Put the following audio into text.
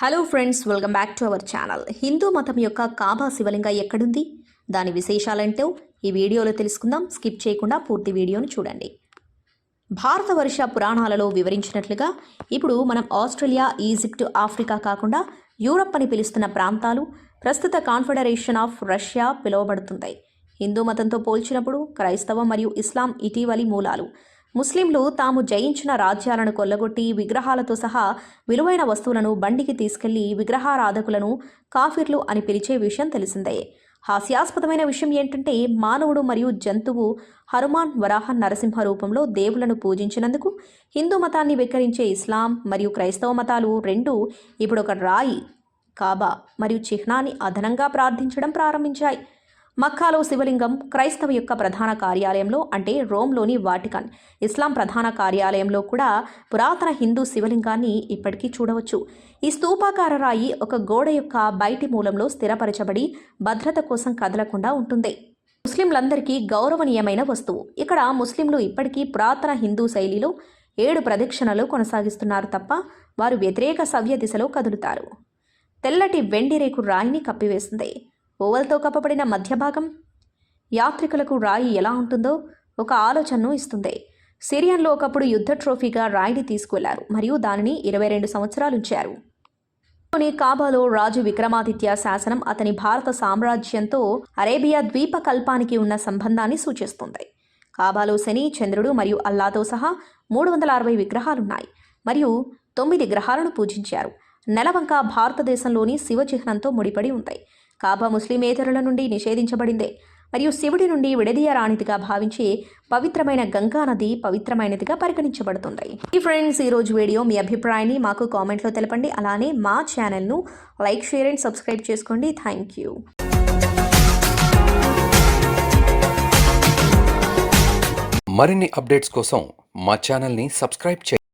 Hello friends welcome back to our channel Hindu మతం యొక్క కాబా శివలింగ ఎక్కడుంది? దాని విశేషాలంటూ ఈ వీడియోలో తెలుసుకుందాం. స్కిప్ చేయకుండా పూర్తి వీడియోను చూడండి. భారత వర్ష పురాణాలలో వివరించినట్లుగా ఇప్పుడు మనం ఆస్ట్రేలియా ఈజిప్ట్ ఆఫ్రికా కాకుండా యూరప్ అని పిలుస్తున్న ప్రాంతాలు ప్రస్తుత కాన్ఫెడరేషన్ ఆఫ్ రష్యా పిలువబడుతుంది హిందూ మతంతో పోల్చినప్పుడు క్రైస్తవం మరియు ఇస్లాం ఇటీవలి మూలాలు ముస్లింలు తాము జయించిన రాజ్యాలను కొల్లగొట్టి విగ్రహాలతో సహా విలువైన వస్తువులను బండికి తీసుకెళ్ళి విగ్రహారాధకులను కాఫిర్లు అని పిలిచే విషయం తెలిసిందే. హాస్యాస్పదమైన విషయం ఏంటంటే మానవుడు మరియు జంతువు హనుమాన్ వరాహ నరసింహ రూపంలో దేవులను పూజించినందుకు హిందూ మతాన్ని వెక్కరించే ఇస్లాం మరియు క్రైస్తవ మతాలు రెండు ఇప్పుడు ఒక రాయి కాబా మరియు చిహ్నాన్ని అదనంగా ప్రార్థించడం ప్రారంభించాయి. మక్కాలో శివలింగం క్రైస్తవ యొక్క ప్రధాన కార్యాలయంలో అంటే రోమ్లోని వాటికన్. ఇస్లాం ప్రధాన కార్యాలయంలో కూడా పురాతన హిందూ శివలింగాన్ని ఇప్పటికీ చూడవచ్చు. ఈ స్తూపాకార రాయి ఒక గోడ యొక్క బయటి మూలంలో స్థిరపరచబడి భద్రత కోసం కదలకుండా ఉంటుంది. ముస్లింలందరికీ గౌరవనీయమైన వస్తువు. ఇక్కడ ముస్లింలు ఇప్పటికీ పురాతన హిందూ శైలిలో ఏడు ప్రదక్షిణలు కొనసాగిస్తున్నారు తప్ప వారు వ్యతిరేక సవ్య దిశలో కదులుతారు. తెల్లటి వెండి రేకు రాయిని కప్పివేస్తుంది ఓవల్తో కప్పబడిన మధ్య భాగం? యాత్రికులకు రాయి ఎలా ఉంటుందో ఒక ఆలోచనను ఇస్తుంది. సిరియన్లో ఒకప్పుడు యుద్ధ ట్రోఫీగా రాయిని తీసుకువెళ్ళారు మరియు దానిని ఇరవై రెండు సంవత్సరాలు ఉంచారు కాబాలో రాజు విక్రమాదిత్య శాసనం అతని భారత సామ్రాజ్యంతో అరేబియా ద్వీపకల్పానికి ఉన్న సంబంధాన్ని సూచిస్తుంది. కాబాలో శని చంద్రుడు మరియు అల్లాతో సహా మూడు వందల అరవై విగ్రహాలున్నాయి మరియు తొమ్మిది గ్రహాలను పూజించారు. నెలవంక భారతదేశంలోని శివ చిహ్నంతో ముడిపడి ఉంటాయి. కాబా ముస్లిమేతరుల నుండి నిషేధించబడిందే. మరియు శివుడి నుండి విడదీయరానిదిగా భావించి పవిత్రమైన గంగా నది పవిత్రమైనదిగా పరిగణించబడుతుంది ఈ ఫ్రెండ్స్ ఈ రోజు వీడియో మీ అభిప్రాయాన్ని మాకు కామెంట్లో తెలపండి. అలానే మా ఛానల్ను లైక్ షేర్ అండ్ సబ్స్క్రైబ్ చేసుకోండి. Thank you. మరిన్ని అప్డేట్స్ కోసం మా ఛానల్ని సబ్స్క్రైబ్ చేయండి.